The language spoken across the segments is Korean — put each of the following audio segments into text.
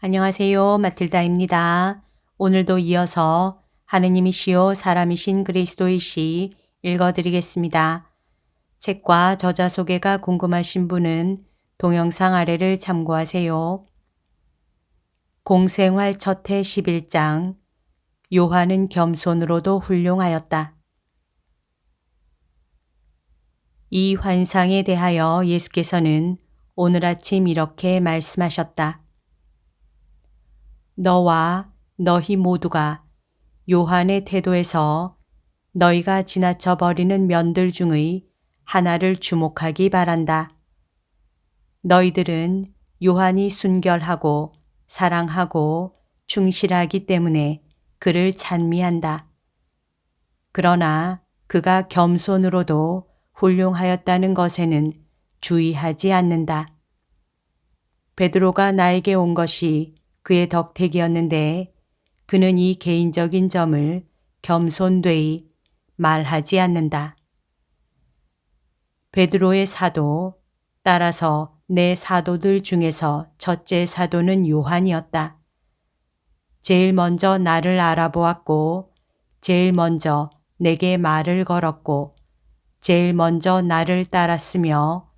안녕하세요. 마틸다입니다. 오늘도 이어서 하느님이시요 사람이신 그리스도이시 읽어드리겠습니다. 책과 저자 소개가 궁금하신 분은 동영상 아래를 참고하세요. 공생활 첫해 11장 요한은 겸손으로도 훌륭하였다. 이 환상에 대하여 예수께서는 오늘 아침 이렇게 말씀하셨다. 너와 너희 모두가 요한의 태도에서 너희가 지나쳐 버리는 면들 중의 하나를 주목하기 바란다. 너희들은 요한이 순결하고 사랑하고 충실하기 때문에 그를 찬미한다. 그러나 그가 겸손으로도 훌륭하였다는 것에는 주의하지 않는다. 베드로가 나에게 온 것이 그의 덕택이었는데 그는 이 개인적인 점을 겸손되이 말하지 않는다. 베드로의 사도, 따라서 내 사도들 중에서 첫째 사도는 요한이었다. 제일 먼저 나를 알아보았고, 제일 먼저 내게 말을 걸었고, 제일 먼저 나를 따랐으며,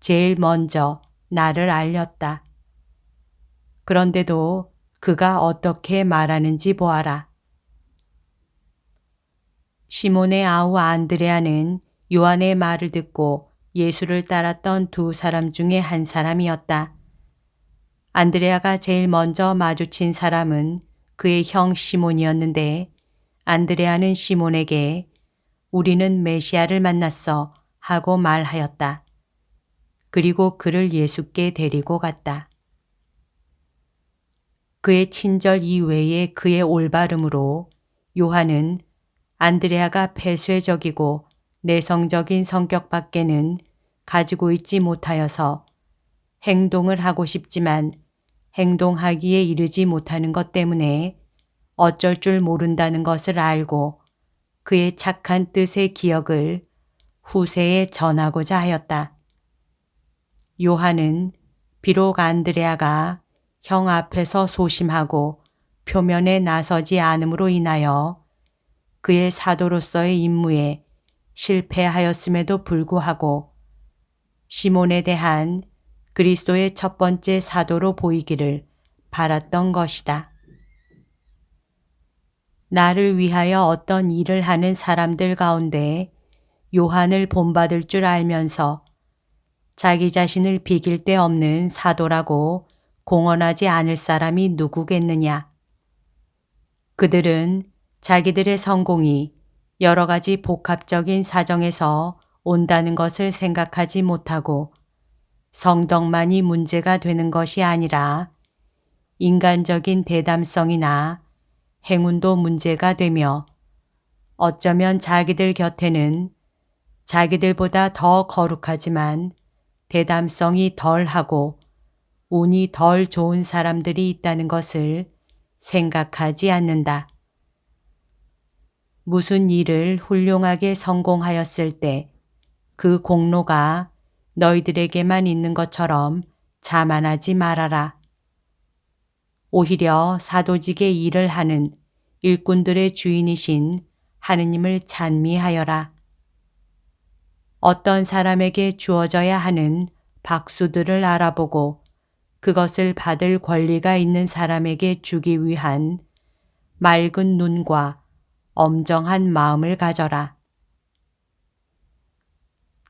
제일 먼저 나를 알렸다. 그런데도 그가 어떻게 말하는지 보아라. 시몬의 아우 안드레아는 요한의 말을 듣고 예수를 따랐던 두 사람 중에 한 사람이었다. 안드레아가 제일 먼저 마주친 사람은 그의 형 시몬이었는데 안드레아는 시몬에게 우리는 메시아를 만났어 하고 말하였다. 그리고 그를 예수께 데리고 갔다. 그의 친절 이외에 그의 올바름으로 요한은 안드레아가 폐쇄적이고 내성적인 성격 밖에는 가지고 있지 못하여서 행동을 하고 싶지만 행동하기에 이르지 못하는 것 때문에 어쩔 줄 모른다는 것을 알고 그의 착한 뜻의 기억을 후세에 전하고자 하였다. 요한은 비록 안드레아가 형 앞에서 소심하고 표면에 나서지 않음으로 인하여 그의 사도로서의 임무에 실패하였음에도 불구하고 시몬에 대한 그리스도의 첫 번째 사도로 보이기를 바랐던 것이다. 나를 위하여 어떤 일을 하는 사람들 가운데 요한을 본받을 줄 알면서 자기 자신을 비길 데 없는 사도라고 공언하지 않을 사람이 누구겠느냐. 그들은 자기들의 성공이 여러 가지 복합적인 사정에서 온다는 것을 생각하지 못하고 성덕만이 문제가 되는 것이 아니라 인간적인 대담성이나 행운도 문제가 되며 어쩌면 자기들 곁에는 자기들보다 더 거룩하지만 대담성이 덜하고 운이 덜 좋은 사람들이 있다는 것을 생각하지 않는다. 무슨 일을 훌륭하게 성공하였을 때 그 공로가 너희들에게만 있는 것처럼 자만하지 말아라. 오히려 사도직의 일을 하는 일꾼들의 주인이신 하느님을 찬미하여라. 어떤 사람에게 주어져야 하는 박수들을 알아보고 그것을 받을 권리가 있는 사람에게 주기 위한 맑은 눈과 엄정한 마음을 가져라.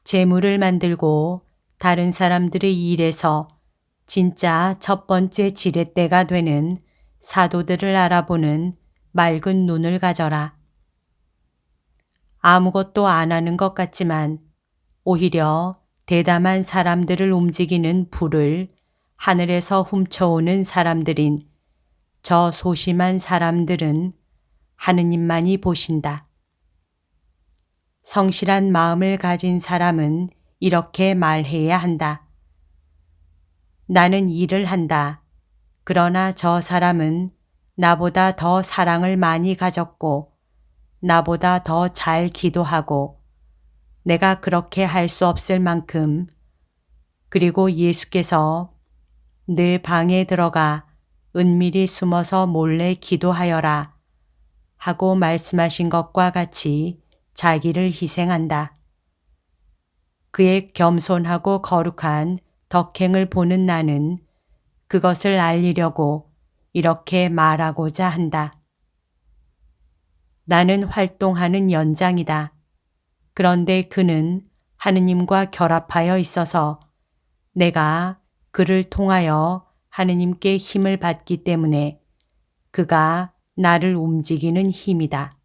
재물을 만들고 다른 사람들의 일에서 진짜 첫 번째 지렛대가 되는 사도들을 알아보는 맑은 눈을 가져라. 아무것도 안 하는 것 같지만 오히려 대담한 사람들을 움직이는 불을 하늘에서 훔쳐오는 사람들인 저 소심한 사람들은 하느님만이 보신다. 성실한 마음을 가진 사람은 이렇게 말해야 한다. 나는 일을 한다. 그러나 저 사람은 나보다 더 사랑을 많이 가졌고, 나보다 더 잘 기도하고, 내가 그렇게 할 수 없을 만큼, 그리고 예수께서 내 방에 들어가 은밀히 숨어서 몰래 기도하여라 하고 말씀하신 것과 같이 자기를 희생한다. 그의 겸손하고 거룩한 덕행을 보는 나는 그것을 알리려고 이렇게 말하고자 한다. 나는 활동하는 연장이다. 그런데 그는 하느님과 결합하여 있어서 내가 그를 통하여 하느님께 힘을 받기 때문에 그가 나를 움직이는 힘이다.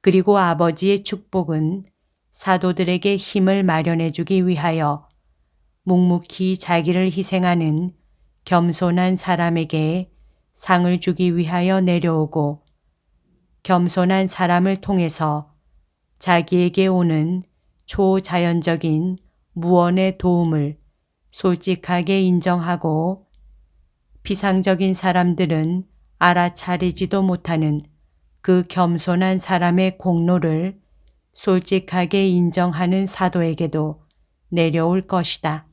그리고 아버지의 축복은 사도들에게 힘을 마련해 주기 위하여 묵묵히 자기를 희생하는 겸손한 사람에게 상을 주기 위하여 내려오고 겸손한 사람을 통해서 자기에게 오는 초자연적인 무언의 도움을 솔직하게 인정하고 비상적인 사람들은 알아차리지도 못하는 그 겸손한 사람의 공로를 솔직하게 인정하는 사도에게도 내려올 것이다.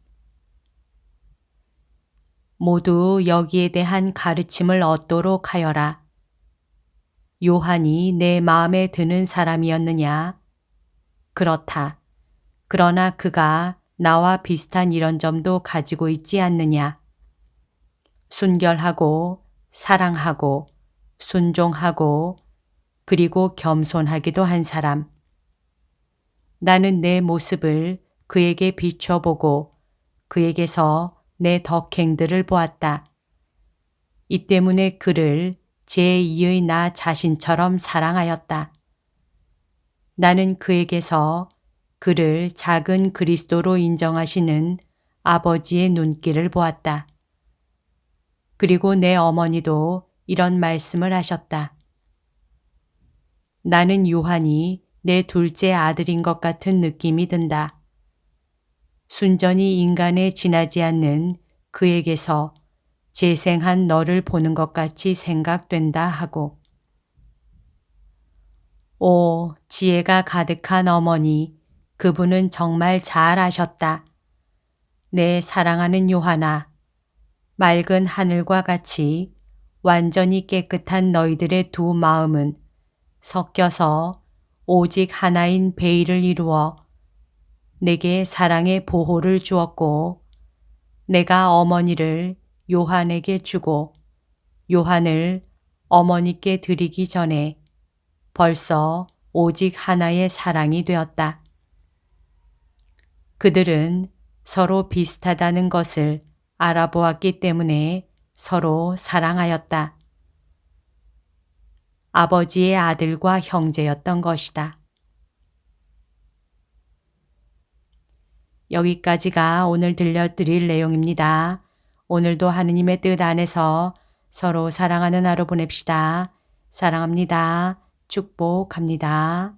모두 여기에 대한 가르침을 얻도록 하여라. 요한이 내 마음에 드는 사람이었느냐? 그렇다. 그러나 그가 나와 비슷한 이런 점도 가지고 있지 않느냐? 순결하고 사랑하고 순종하고 그리고 겸손하기도 한 사람. 나는 내 모습을 그에게 비춰보고 그에게서 내 덕행들을 보았다. 이 때문에 그를 제2의 나 자신처럼 사랑하였다. 나는 그에게서 그를 작은 그리스도로 인정하시는 아버지의 눈길을 보았다. 그리고 내 어머니도 이런 말씀을 하셨다. 나는 요한이 내 둘째 아들인 것 같은 느낌이 든다. 순전히 인간에 지나지 않는 그에게서 재생한 너를 보는 것 같이 생각된다 하고. 오, 지혜가 가득한 어머니, 그분은 정말 잘 아셨다. 내 사랑하는 요하나, 맑은 하늘과 같이 완전히 깨끗한 너희들의 두 마음은 섞여서 오직 하나인 베일을 이루어 내게 사랑의 보호를 주었고 내가 어머니를 요한에게 주고 요한을 어머니께 드리기 전에 벌써 오직 하나의 사랑이 되었다. 그들은 서로 비슷하다는 것을 알아보았기 때문에 서로 사랑하였다. 아버지의 아들과 형제였던 것이다. 여기까지가 오늘 들려드릴 내용입니다. 오늘도 하느님의 뜻 안에서 서로 사랑하는 하루 보냅시다. 사랑합니다. 축복합니다.